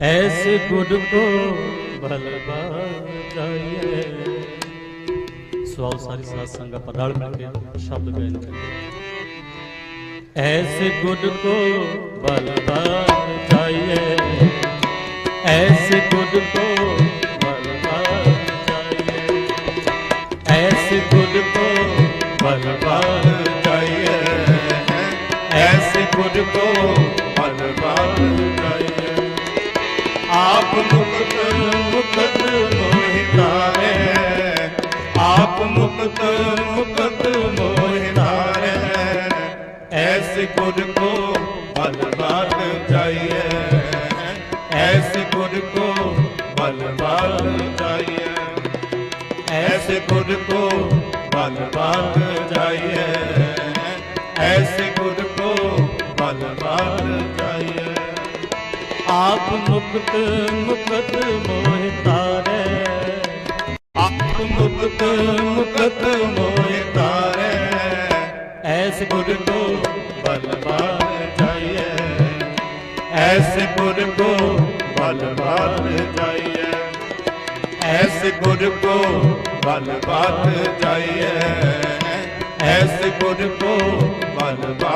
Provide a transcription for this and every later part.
S ਗੁਰ ਕੋ ਭਲਵਾ ਜਾਈਏ ਸਵਾਲ ਸਾਰੀ ਸਾਧ ਸੰਗਤ ਪਦਾਲ ਮਿਲ ਕੇ ਸ਼ਬਦ ਗਾਇਨ ਕਰੀਏ। ਐਸ ਗੁਰ ਕੋ ਭਲਵਾ ਜਾਈਏ ਐਸ ਗੁਰ ਕੋ ਕੋ ਗੁਰ ਕੋ ਬਲ ਬਾਤ ਜਾਈਏ। ਐਸ ਗੁਰ ਕੋ ਬਲ ਬਾਤ ਜਾਈਏ। ਐਸ ਗੁਰ ਕੋ ਬਲ ਬਾਤ ਜਾਈਏ। ਐਸ ਗੁਰ ਕੋ ਬਲ ਬਾਤ ਜਾਈਏ। ਆਪ ਮੁਕਤ ਮੁਕਤ ਮੋਹਿ ਤਾਰੇ। ਆਪ ਮੁਕਤ ਮੁਕਤ ਮੋਹਿ ਤਾਰੇ। ਐਸ ਗੁਰ ਕੋ बलवान जाइए ऐसे गुर को बलवान जाइए ऐसे गुर को बलवान जाइए ऐसे गुर को बलवान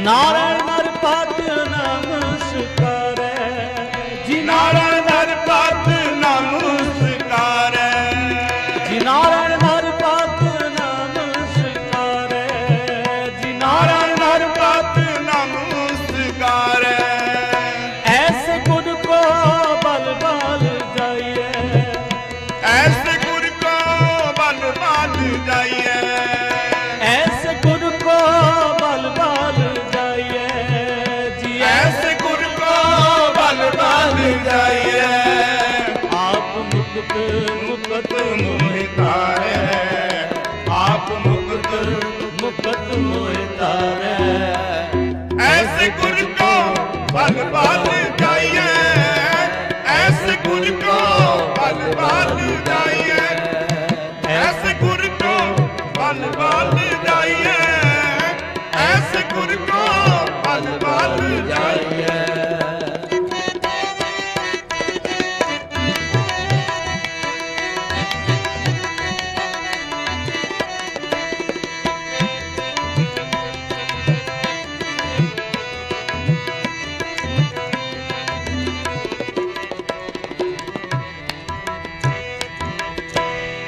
ਨਾਰਾਇਣ ਨਰ ਪਾਤ ਨਮਸਕਾਰੈ ਜੀ ਨਾਰਾਇਣ ਹਰ ਪਤ ਨਮਸਕਾਰੈ ਜੀ ਨਾਰਾਇਣ ਨਰ ਪਾਤ ਨਮਸਕਾਰੈ ਜੀ ਨਾਰਾਇਣ ਨਾਰਾਇਣ ਪਤ ਨਮਸਕਾਰੈ ਐਸੇ ਗੁਰ ਕੋ ਬਲ ਬਲ ਜਾਈਏ ਐਸੇ ਗੁਰ ਕੋ ਬਲ ਬਲ ਜਾਈਏ ਮੁਕਤ ਮੋਹਿ ਤਾਰੇ ਆਪ ਮੁਕਤ ਮੁਕਤ ਮੋਹਿ ਤਾਰੈ ਐਸੇ ਗੁਰ ਕੋ ਬਲ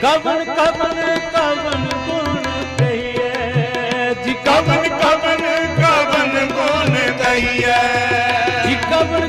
ਕਵਨ ਕਵਨ ਕਵਨ ਕੋਣ ਕਹੀਏ ਜੀ ਕਵਨ ਕਵਨ ਕਵਨ ਕੋਣ ਕਹੀਏ ਜੀ ਕਵਨ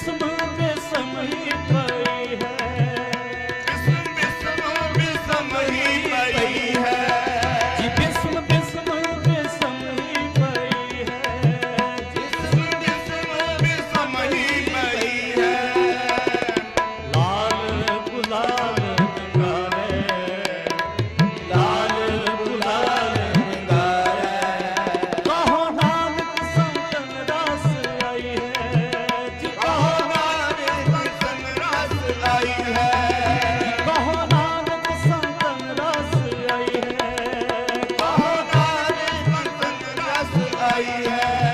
ਕਿਸਮਤ ਸਮਈ ਪਈ ਹੈ आई है